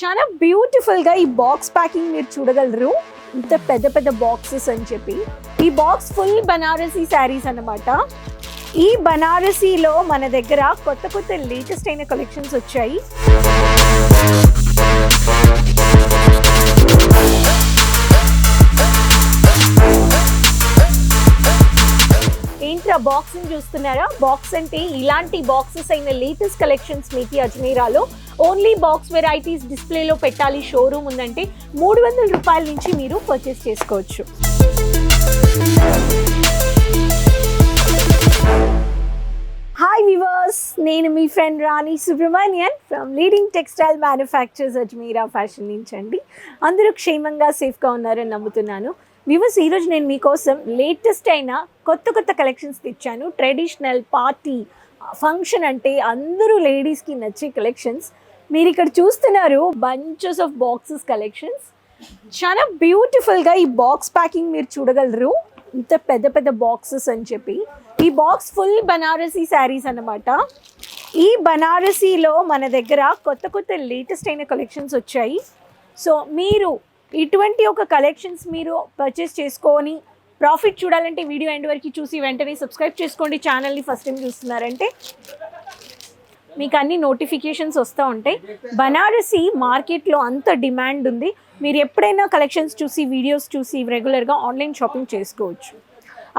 చాలా బ్యూటిఫుల్గా ఈ బాక్స్ ప్యాకింగ్ మీరు చూడగలరు. ఇంత పెద్ద పెద్ద బాక్సెస్ అని చెప్పి. ఈ బాక్స్ ఫుల్ బనారసీ శారీస్ అన్నమాట. ఈ బనారసీలో మన దగ్గర కొత్త కొత్త లేటెస్ట్ అయిన కలెక్షన్స్ వచ్చాయి. బాక్స్ని చూస్తున్నారా? బాక్స్ అంటే ఇలాంటి బాక్సెస్ అయిన లేటెస్ట్ కలెక్షన్స్ మీకు అజ్మీరాలో ఓన్లీ బాక్స్ వెరైటీస్ డిస్ప్లేలో పెట్టాలి షోరూమ్ ఉందంటే మూడు వందల రూపాయల నుంచి మీరు పర్చేస్ చేసుకోవచ్చు. హాయ్ వివర్స్ నేను మీ friend Rani Subrahmanyan from leading textile manufacturers Ajmeera fashion నుంచి అండి. అందరూ క్షేమంగా సేఫ్గా ఉన్నారని నమ్ముతున్నాను. వివర్స్ ఈరోజు నేను మీకోసం లేటెస్ట్ అయిన కొత్త కొత్త కలెక్షన్స్ తెచ్చాను. ట్రెడిషనల్ పార్టీ ఫంక్షన్ అంటే అందరూ లేడీస్కి నచ్చే కలెక్షన్స్ మీరు ఇక్కడ చూస్తున్నారు బంచెస్ ఆఫ్ బాక్సెస్ కలెక్షన్స్ చాలా బ్యూటిఫుల్గా ఈ బాక్స్ ప్యాకింగ్ మీరు చూడగలరు. ఇంత పెద్ద పెద్ద బాక్సెస్ అని చెప్పి. ఈ బాక్స్ ఫుల్ బనారసీ శారీస్ అన్నమాట. ఈ బనారసీలో మన దగ్గర కొత్త కొత్త లేటెస్ట్ అయిన కలెక్షన్స్ వచ్చాయి. సో మీరు ఇటువంటి ఒక కలెక్షన్స్ మీరు పర్చేస్ చేసుకొని ప్రాఫిట్ చూడాలంటే వీడియో ఎండ్ వరకు చూసి వెంటనే సబ్స్క్రైబ్ చేసుకోండి. ఛానల్ని ఫస్ట్ టైం చూస్తున్నారంటే మీకు అన్ని నోటిఫికేషన్స్ వస్తూ ఉంటాయి. బనారసి మార్కెట్లో అంత డిమాండ్ ఉంది. మీరు ఎప్పుడైనా కలెక్షన్స్ చూసి వీడియోస్ చూసి రెగ్యులర్గా ఆన్లైన్ షాపింగ్ చేసుకోవచ్చు.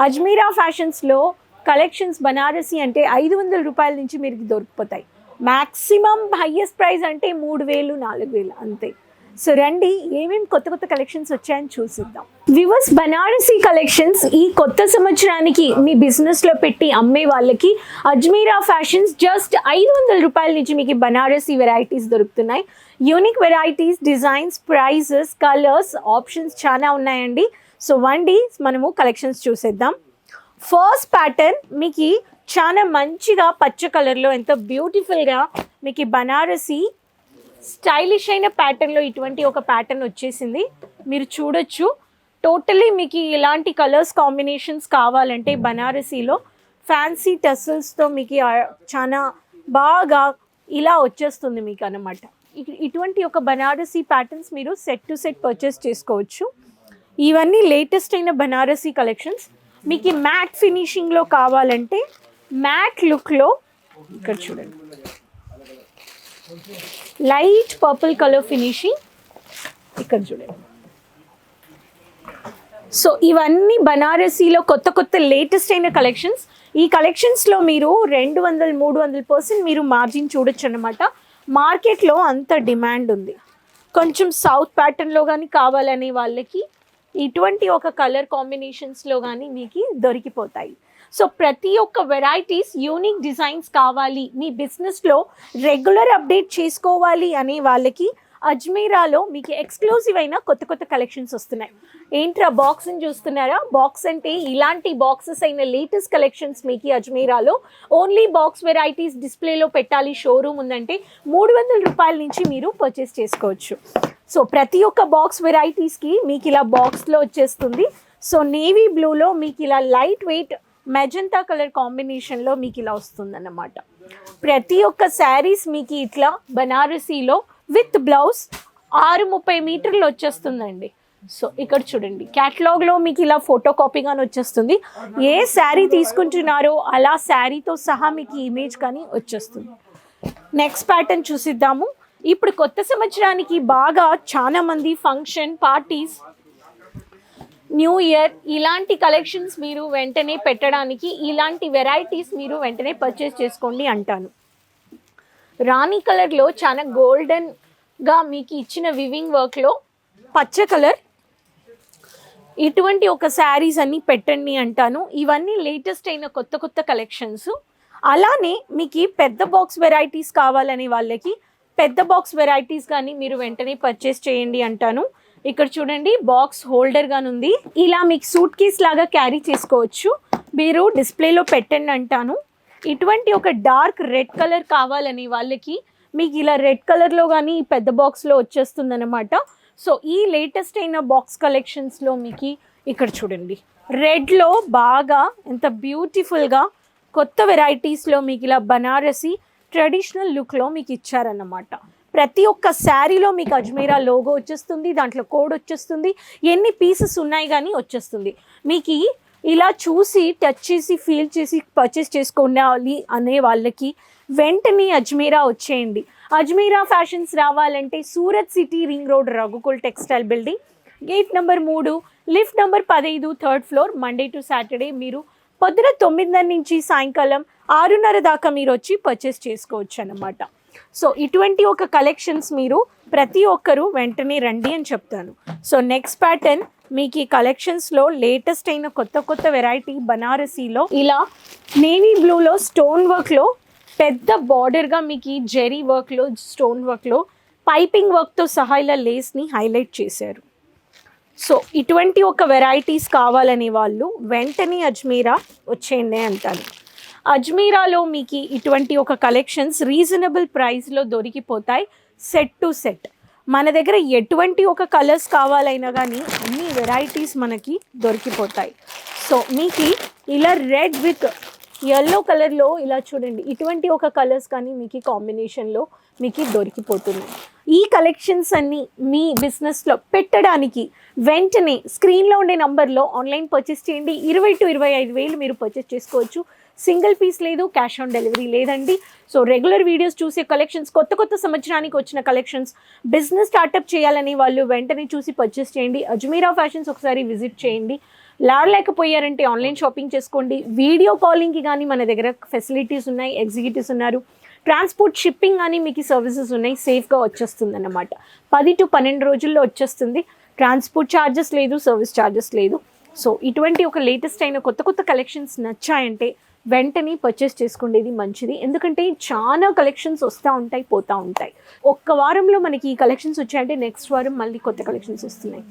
అజ్మీరా ఫ్యాషన్స్లో కలెక్షన్స్ బనారసి అంటే ఐదు వందల రూపాయల నుంచి మీరు దొరికిపోతాయి. మ్యాక్సిమం హయ్యెస్ట్ ప్రైస్ అంటే మూడు వేలు నాలుగు వేలు అంతే. సో రండి ఏమేమి కొత్త కొత్త కలెక్షన్స్ వచ్చాయని చూసిద్దాం. వివర్స్ బనారసి కలెక్షన్స్ ఈ కొత్త సంవత్సరానికి మీ బిజినెస్లో పెట్టి అమ్మే వాళ్ళకి అజ్మీరా ఫ్యాషన్స్ జస్ట్ ఐదు వందల రూపాయల నుంచి మీకు బనారసీ బనారసి వెరైటీస్ దొరుకుతున్నాయి. Unique varieties designs prices colours options చాలా ఉన్నాయండి. సో వండి మనము కలెక్షన్స్ చూసేద్దాం. ఫస్ట్ ప్యాటర్న్ మీకు చాలా మంచిగా పచ్చ కలర్లో ఎంత బ్యూటిఫుల్గా మీకు బనారసీ బనారసి స్టైలిష్ అయిన ప్యాటర్న్లో ఇటువంటి ఒక ప్యాటర్న్ వచ్చేసింది. మీరు చూడొచ్చు. టోటలీ మీకు ఇలాంటి కలర్స్ కాంబినేషన్స్ కావాలంటే బనారసీలో ఫ్యాన్సీ టెసల్స్తో మీకు చాలా బాగా ఇలా వచ్చేస్తుంది మీకు అన్నమాట ఇటువంటి ఒక బనారసీ ప్యాటర్న్స్ మీరు సెట్ టు సెట్ పర్చేస్ చేసుకోవచ్చు. ఇవన్నీ లేటెస్ట్ అయిన బనారసీ కలెక్షన్స్ మీకు మ్యాట్ ఫినిషింగ్లో కావాలంటే మ్యాట్ లుక్లో ఇక్కడ చూడండి. లైట్ పర్పుల్ కలర్ ఫినిషింగ్ ఇక్కడ చూడండి. సో ఇవన్నీ బనారసీలో కొత్త కొత్త లేటెస్ట్ అయిన కలెక్షన్స్. ఈ కలెక్షన్స్లో మీరు రెండు వందలు మూడు వందల పర్సెంట్ మీరు మార్జిన్ చూడొచ్చు అనమాట మార్కెట్లో అంత డిమాండ్ ఉంది. కొంచెం సౌత్ ప్యాటర్న్లో కానీ కావాలనే వాళ్ళకి ఇటువంటి ఒక కలర్ కాంబినేషన్స్లో కానీ మీకు దొరికిపోతాయి. సో ప్రతి ఒక్క వెరైటీస్ యూనిక్ డిజైన్స్ కావాలి. మీ బిజినెస్లో రెగ్యులర్ అప్డేట్ చేసుకోవాలి అనే వాళ్ళకి అజ్మీరాలో మీకు ఎక్స్క్లూజివ్ అయిన కొత్త కొత్త కలెక్షన్స్ వస్తున్నాయి. ఏంట్రా బాక్స్ని చూస్తున్నారా? బాక్స్ అంటే ఇలాంటి బాక్సెస్ అయిన లేటెస్ట్ కలెక్షన్స్ మీకు అజ్మీరాలో ఓన్లీ బాక్స్ వెరైటీస్ డిస్ప్లేలో పెట్టాలి. షోరూమ్ ఉందంటే మూడు వందల రూపాయల నుంచి మీరు పర్చేస్ చేసుకోవచ్చు. సో ప్రతి ఒక్క బాక్స్ వెరైటీస్కి మీకు ఇలా బాక్స్లో వచ్చేస్తుంది. సో నేవీ బ్లూలో మీకు ఇలా లైట్ వెయిట్ మెజంతా కలర్ కాంబినేషన్లో మీకు ఇలా వస్తుందన్నమాట. ప్రతి ఒక్క శారీస్ మీకు ఇట్లా బనారసీలో విత్ బ్లౌజ్ ఆరు ముప్పై మీటర్లు వచ్చేస్తుందండి. సో ఇక్కడ చూడండి. క్యాటలాగ్లో మీకు ఇలా ఫోటో కాపీగానే వచ్చేస్తుంది. ఏ శారీ తీసుకుంటున్నారో అలా శారీతో సహా మీకు ఇమేజ్ కానీ వచ్చేస్తుంది. నెక్స్ట్ ప్యాటర్న్ చూసిద్దాము. ఇప్పుడు కొత్త సంవత్సరానికి బాగా చాలామంది ఫంక్షన్ పార్టీస్ న్యూ ఇయర్ ఇలాంటి కలెక్షన్స్ మీరు వెంటనే పెట్టడానికి ఇలాంటి వెరైటీస్ మీరు వెంటనే పర్చేస్ చేసుకోండి అంటాను. రాణి కలర్లో చాలా గోల్డెన్గా మీకు ఇచ్చిన వివింగ్ వర్క్లో పచ్చ కలర్. ఇటువంటి ఒక శారీస్ అన్నీ పెట్టండి అంటాను. ఇవన్నీ లేటెస్ట్ అయిన కొత్త కొత్త కలెక్షన్స్. అలానే మీకు పెద్ద బాక్స్ వెరైటీస్ కావాలనే వాళ్ళకి పెద్ద బాక్స్ వెరైటీస్ కానీ మీరు వెంటనే పర్చేస్ చేయండి అంటాను. ఇక్కడ చూడండి బాక్స్ హోల్డర్ ఉంది ఇలా మీకు సూట్ కేస్ లాగా క్యారీ చేసుకోవచ్చు. మీరు డిస్ప్లేలో పెట్టండి అంటాను. ఇటువంటి ఒక డార్క్ రెడ్ కలర్ కావాలని వాళ్ళకి మీకు ఇలా రెడ్ కలర్లో కానీ పెద్ద బాక్స్లో వచ్చేస్తుందన్నమాట. సో ఈ లేటెస్ట్ అయిన బాక్స్ కలెక్షన్స్లో మీకు ఇక్కడ చూడండి. రెడ్లో బాగా ఎంత బ్యూటిఫుల్గా కొత్త వెరైటీస్లో మీకు ఇలా బనారసి ట్రెడిషనల్ లుక్లో మీకు ఇచ్చారన్నమాట. ప్రతి ఒక్క శారీలో మీకు అజ్మీరా లోగో వచ్చేస్తుంది దాంట్లో కోడ్ వచ్చేస్తుంది ఎన్ని పీసెస్ ఉన్నాయి కానీ వచ్చేస్తుంది. మీకు ఇలా చూసి టచ్ చేసి ఫీల్ చేసి పర్చేస్ చేసుకోవాలి అనే వాళ్ళకి వెంటనే అజ్మీరా వచ్చేయండి. అజ్మీరా ఫ్యాషన్స్ రావాలంటే Surat city ring road Raghukul textile building. Gate number మూడు లిఫ్ట్ నెంబర్ పదహైదు third floor Monday to Saturday మీరు పొద్దున తొమ్మిదిన్నర నుంచి సాయంకాలం ఆరున్నర దాకా మీరు వచ్చి పర్చేస్ చేసుకోవచ్చు అన్నమాట. సో ఇటువంటి ఒక కలెక్షన్స్ మీరు ప్రతి ఒక్కరూ వెంటనే రండి అని చెప్తాను. సో నెక్స్ట్ ప్యాటర్న్ మీకు ఈ కలెక్షన్స్లో లేటెస్ట్ అయిన కొత్త కొత్త వెరైటీ బనారసీలో ఇలా నేవీ బ్లూలో స్టోన్ వర్క్లో పెద్ద బార్డర్గా మీకు ఈ జెరీ వర్క్లో స్టోన్ వర్క్లో పైపింగ్ వర్క్తో సహా ఇలా లేస్ని హైలైట్ చేశారు. సో ఇటువంటి ఒక వెరైటీస్ కావాలనే వాళ్ళు వెంటనే అజ్మీరా వచ్చేయండి అంటాను. అజ్మీరాలో మీకు ఇటువంటి ఒక కలెక్షన్స్ రీజనబుల్ ప్రైస్లో దొరికిపోతాయి సెట్ టు సెట్. మన దగ్గర ఎటువంటి ఒక కలర్స్ కావాలైనా కానీ అన్ని వెరైటీస్ మనకి దొరికిపోతాయి. సో మీకు ఇలా రెడ్ విత్ ఎల్లో కలర్లో ఇలా చూడండి ఇటువంటి ఒక కలర్స్ కానీ మీకు కాంబినేషన్లో మీకు దొరికిపోతున్నాయి. ఈ కలెక్షన్స్ అన్నీ మీ బిజినెస్లో పెట్టడానికి వెంటనే స్క్రీన్లో ఉండే నంబర్లో ఆన్లైన్ పర్చేస్ చేయండి. ఇరవై టు ఇరవై ఐదు వేలు మీరు పర్చేస్ చేసుకోవచ్చు. సింగిల్ పీస్ లేదు క్యాష్ ఆన్ డెలివరీ లేదండి. సో రెగ్యులర్ వీడియోస్ చూసే కలెక్షన్స్ కొత్త కొత్త సంవత్సరానికి వచ్చిన కలెక్షన్స్ బిజినెస్ స్టార్టప్ చేయాలని వాళ్ళు వెంటనే చూసి పర్చేస్ చేయండి. అజ్మీరా ఫ్యాషన్స్ ఒకసారి విజిట్ చేయండి. లాడలేకపోయారంటే ఆన్లైన్ షాపింగ్ చేసుకోండి. వీడియో కాలింగ్కి కానీ మన దగ్గర ఫెసిలిటీస్ ఉన్నాయి ఎగ్జిక్యూటివ్స్ ఉన్నారు. ట్రాన్స్పోర్ట్ షిప్పింగ్ కానీ మీకు సర్వీసెస్ ఉన్నాయి సేఫ్గా వచ్చేస్తుంది అన్నమాట పది టు పన్నెండు రోజుల్లో వచ్చేస్తుంది. ట్రాన్స్పోర్ట్ ఛార్జెస్ లేదు సర్వీస్ ఛార్జెస్ లేదు. సో ఇటువంటి ఒక లేటెస్ట్ అయిన కొత్త కొత్త కలెక్షన్స్ నచ్చాయంటే వెంటనే పర్చేస్ చేసుకునేది మంచిది. ఎందుకంటే చాలా కలెక్షన్స్ వస్తూ ఉంటాయి పోతూ ఉంటాయి. ఒక్క వారంలో మనకి ఈ కలెక్షన్స్ వచ్చాయంటే నెక్స్ట్ వారం మళ్ళీ కొత్త కలెక్షన్స్ వస్తున్నాయి.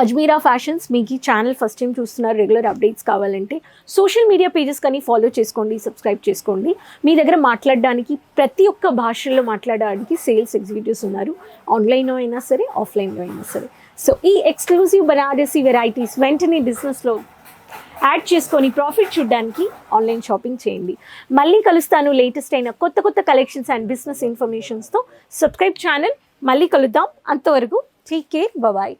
అజ్మీరా ఫ్యాషన్స్ మీకు ఈ ఛానల్ ఫస్ట్ టైం చూస్తున్నారు రెగ్యులర్ అప్డేట్స్ కావాలంటే సోషల్ మీడియా పేజెస్ కానీ ఫాలో చేసుకోండి సబ్స్క్రైబ్ చేసుకోండి. మీ దగ్గర మాట్లాడడానికి ప్రతి ఒక్క భాషల్లో మాట్లాడడానికి సేల్స్ ఎగ్జిక్యూటివ్స్ ఉన్నారు. ఆన్లైన్లో అయినా సరే ఆఫ్లైన్లో అయినా సరే. సో ఈ ఎక్స్క్లూజివ్ బనారసీ వెరైటీస్ వెంటనే బిజినెస్లో యాడ్ చేసుకొని ప్రాఫిట్ చూడడానికి ఆన్లైన్ షాపింగ్ చేయండి. మళ్ళీ కలుస్తాను లేటెస్ట్ అయిన కొత్త కొత్త కలెక్షన్స్ అండ్ బిజినెస్ ఇన్ఫర్మేషన్స్తో సబ్స్క్రైబ్ ఛానల్. మళ్ళీ కలుద్దాం. అంతవరకు టేక్ కేర్ బాయ్